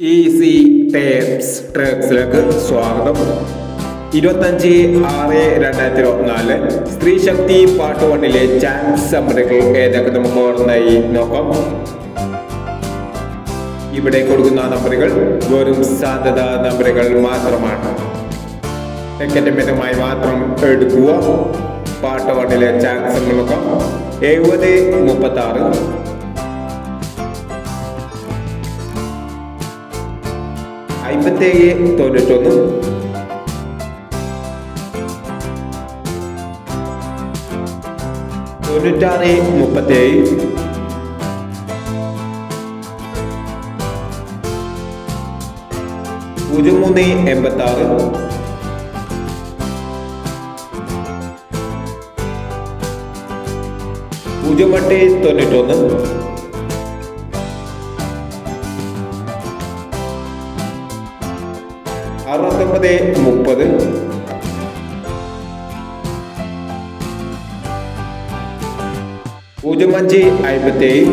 Easy tapes ട്രേക്സിലേക്ക് സ്വാഗതം. ഇരുപത്തഞ്ച് ആറ് രണ്ടായിരത്തി ഇരുപത്തിനാല് സ്ത്രീ ശക്തി പാർട്ട് വണ്ണിലെ ചാൻസ് സമ്മറികൾ ഏതൊക്കെ നമുക്ക് ഓർമ്മയായി നോക്കാം. ഇവിടെ കൊടുക്കുന്ന നമ്പറുകൾ വെറും സാധ്യത നമ്പറുകൾ മാത്രമാണ്. ടിക്കറ്റ് മിതമായി മാത്രം എടുക്കുക. പാട്ട് വണ്ണിലെ ചാൻസ് നോക്കാം. എഴുപത് മുപ്പത്തി ആറ് അമ്പത്തേഴ് തൊണ്ണൂറ്റൊന്ന്. തൊണ്ണൂറ്റാറ് മുപ്പത്തേഴ്. പൂജ്യം മൂന്ന് എൺപത്തി ആറ് പൂജ്യം എട്ട് തൊണ്ണൂറ്റൊന്ന്. അറുപത്തൊമ്പത് മുപ്പത്. പൂജ്യം അഞ്ച് അമ്പത്തേഴ്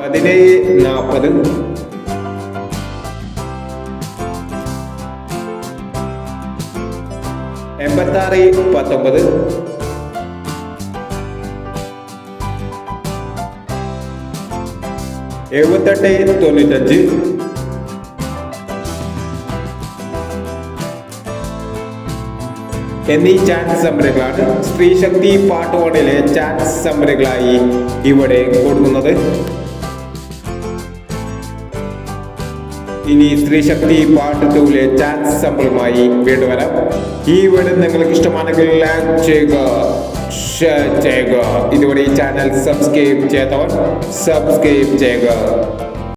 പതിനേഴ് നാൽപ്പത് എൺപത്താറ് പത്തൊമ്പത്. എഴുപത്തെട്ട് തൊണ്ണൂറ്റഞ്ച്. എന്നീ ചാൻസ് സംരംഭങ്ങളാണ് സ്ത്രീശക്തി ശക്തി പാട്ടുകോണിലെ ചാൻസ് സംരംഭങ്ങളായി ഇവിടെ കൊടുക്കുന്നത്. ഇനി സ്ത്രീ ശക്തി പാട്ട് ടൂലെ ചാൻസ് സംബളമായി വീണ്ടും വരാം ഈ വീട് നിങ്ങൾക്ക് ഇഷ്ടമാണെങ്കിൽ ലൈക്ക് ചെയ്യുക ഷെയർ ചെയ്യുക. ഇതുവരെ ഈ ചാനൽ സബ്സ്ക്രൈബ് ചെയ്യാത്തവർ സബ്സ്ക്രൈബ് ചെയ്യുക.